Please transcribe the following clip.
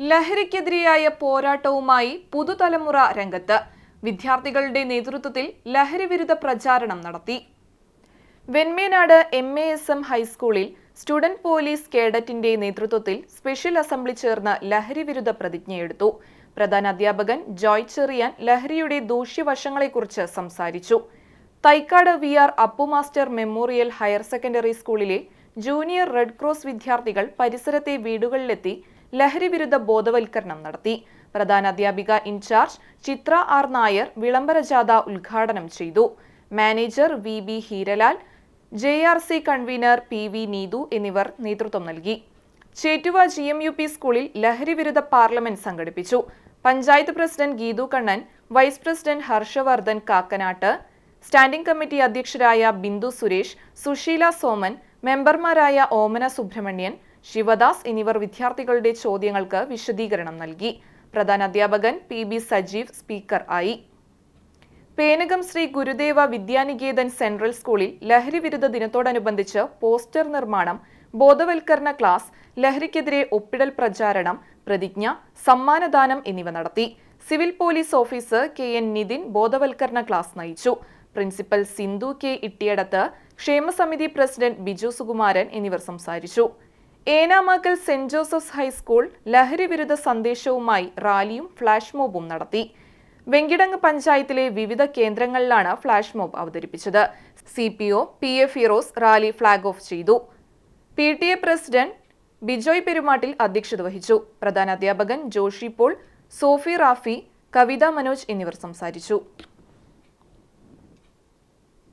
ലഹരിക്കെതിരെയായ പോരാട്ടവുമായി പുതുതലമുറ രംഗത്ത് വിദ്യാർത്ഥികളുടെ നേതൃത്വത്തിൽ ലഹരിവിരുദ്ധ പ്രചാരണം നടത്തി. Venmenad M A S M ഹൈസ്കൂളിൽ സ്റ്റുഡന്റ് പോലീസ് കേഡറ്റിന്റെ നേതൃത്വത്തിൽ സ്പെഷ്യൽ അസംബ്ലി ചേർന്ന് ലഹരിവിരുദ്ധ പ്രതിജ്ഞയെടുത്തു. പ്രധാന അധ്യാപകൻ ജോയ് ചെറിയാൻ ലഹരിയുടെ ദൂഷ്യവശങ്ങളെക്കുറിച്ച് സംസാരിച്ചു. Thycaud V R Appu master memorial higher secondary സ്കൂളിലെ ജൂനിയർ റെഡ് ക്രോസ് വിദ്യാർത്ഥികൾ പരിസരത്തെ വീടുകളിലെത്തി ലഹരിവിരുദ്ധ ബോധവൽക്കരണം നടത്തി. പ്രധാന അധ്യാപിക ഇൻചാർജ് ചിത്ര ആർ നായർ വിളംബര ജാഥ ഉദ്ഘാടനം ചെയ്തു. Manager V B Heeralal J R C convener P V Neethu എന്നിവർ നേതൃത്വം നൽകി. Chettuva G M U P സ്കൂളിൽ ലഹരിവിരുദ്ധ പാർലമെന്റ് സംഘടിപ്പിച്ചു. Panchayat president Geethu Kannan vice president Harshavardhan Kakkanatt standing committee അധ്യക്ഷരായ Bindu Suresh Susheela Soman മെമ്പർമാരായ ഓമന സുബ്രഹ്മണ്യൻ ശിവദാസ് എന്നിവർ വിദ്യാർത്ഥികളുടെ ചോദ്യങ്ങൾക്ക് വിശദീകരണം നൽകി. പ്രധാന അധ്യാപകൻ പി ബി സജീവ് സ്പീക്കർ ആയി. പേനകം ശ്രീ ഗുരുദേവ വിദ്യാനികേതൻ സെൻട്രൽ സ്കൂളിൽ ലഹരി വിരുദ്ധ ദിനത്തോടനുബന്ധിച്ച് പോസ്റ്റർ നിർമ്മാണം ബോധവൽക്കരണ ക്ലാസ് ലഹരിക്കെതിരെ ഒപ്പിടൽ പ്രചാരണം പ്രതിജ്ഞ സമ്മാനദാനം എന്നിവ നടത്തി. Civil police officer K N Nithin ബോധവൽക്കരണ ക്ലാസ് നയിച്ചു. പ്രിൻസിപ്പൽ സിന്ധു കെ ഇട്ടിയടത്ത് ക്ഷേമസമിതി പ്രസിഡന്റ് ബിജു സുകുമാരൻ എന്നിവർ സംസാരിച്ചു. ഏനാമാക്കൽ സെന്റ് ജോസഫ്സ് ഹൈസ്കൂൾ ലഹരി വിരുദ്ധ സന്ദേശവുമായി റാലിയും ഫ്ളാഷ് മോബും നടത്തി. വെങ്കിടങ് പഞ്ചായത്തിലെ വിവിധ കേന്ദ്രങ്ങളിലാണ് ഫ്ളാഷ് മോബ് അവതരിപ്പിച്ചത്. C P O P A Firoz rally flag off ചെയ്തു. P T A president Bijoy Perumattil അധ്യക്ഷത വഹിച്ചു. പ്രധാന അധ്യാപകൻ ജോഷി പോൾ സോഫി റാഫി കവിത മനോജ് എന്നിവർ സംസാരിച്ചു.